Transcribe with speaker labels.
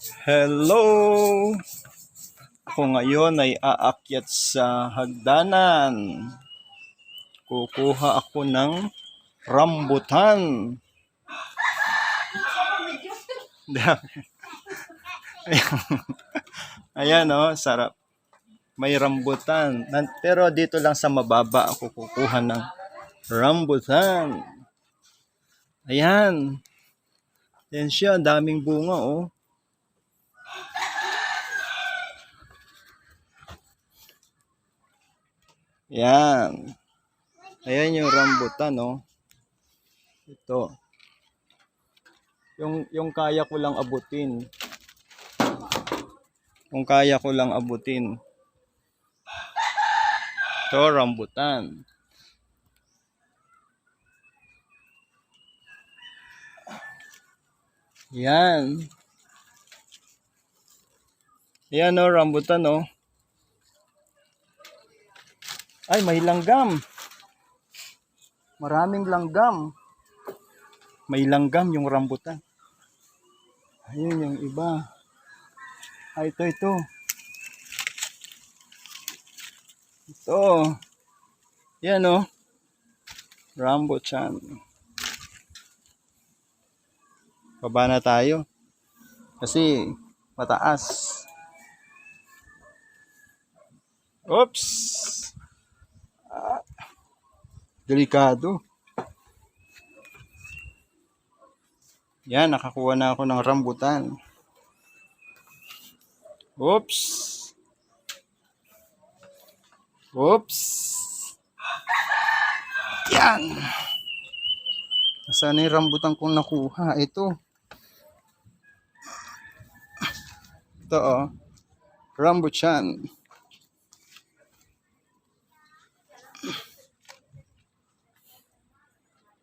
Speaker 1: Hello! Ako ngayon ay aakyat sa hagdanan. Kukuha ako ng rambutan. Ayan o, oh, sarap. May rambutan. Pero dito lang sa mababa ako kukuha ng rambutan. Ayan. Yan siya, daming bunga oh. Yan. Ayan yung rambutan, no? Ito. Yung, yung kaya ko lang abutin. Kung kaya ko lang abutin. Ito, rambutan. Yan. Yan, no, rambutan, no? Ay, may langgam. Maraming langgam. May langgam yung rambutan. Ayun yung iba. Ay, ito, ito. Ito. Yan, oh. Rambutan. Baba na tayo. Kasi mataas. Oops! Delikado. Yan, nakakuha na ako ng rambutan. Oops. Oops. Yan. Nasaan na yung rambutan kong nakuha? Ito. Ito oh. Rambutan.